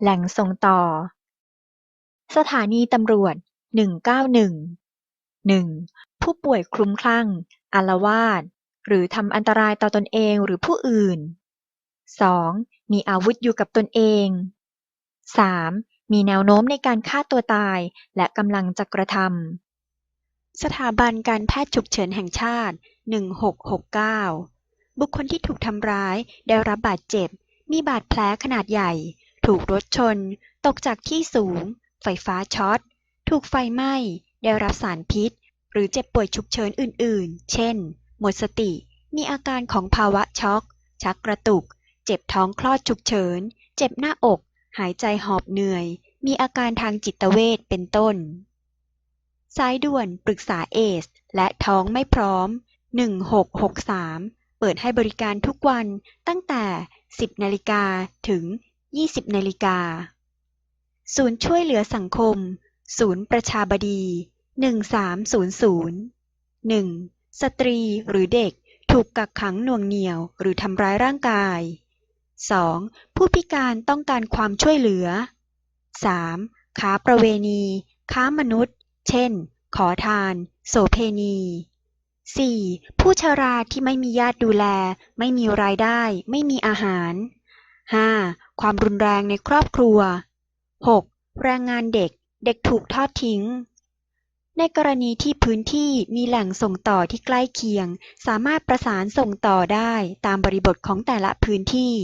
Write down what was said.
แหล่งส่งต่อ สถานีตำรวจ191 1. ผู้ป่วยคลุ้มคลั่ง อาละวาด หรือทำอันตรายต่อตนเองหรือผู้อื่น 2. มีอาวุธอยู่กับตนเอง 3. มีแนวโน้มในการฆ่าตัวตายและกำลังจะกระทำ สถาบันการแพทย์ฉุกเฉินแห่งชาติ 1669 บุคคลที่ถูกทำร้ายได้รับบาดเจ็บ มีบาดแผลขนาดใหญ่ ถูกรถชน ตกจากที่สูง ไฟฟ้าช็อต ถูกไฟไหม้ ได้รับสารพิษ หรือเจ็บป่วยฉุกเฉินอื่น ๆ เช่น หมดสติ มีอาการของภาวะช็อก ชักกระตุก เจ็บท้องคลอดฉุกเฉิน เจ็บหน้าอก หายใจหอบเหนื่อย มีอาการทางจิตเวชเป็นต้น สายด่วนปรึกษาเอส และท้องไม่พร้อม 1663 เปิดให้บริการทุกวันตั้งแต่ 10นาฬิกาถึง 20นาฬิกาศูนย์ช่วยเหลือสังคม ศูนย์ประชาบดี1300 1. สตรีหรือเด็กถูกกักขังหน่วงเหนี่ยวหรือทำร้ายร่างกาย 2. ผู้พิการต้องการความช่วยเหลือ 3. ค้าประเวณี ค้ามนุษย์ เช่น ขอทาน โสเภณี 4. ผู้ชราที่ไม่มีญาติดูแล ไม่มีรายได้ ไม่มีอาหาร ความรุนแรงในครอบครัว 6. แรงงานเด็ก เด็กถูกทอดทิ้ง ในกรณีที่พื้นที่มีแหล่งส่งต่อที่ใกล้เคียง สามารถประสานส่งต่อได้ตามบริบทของแต่ละพื้นที่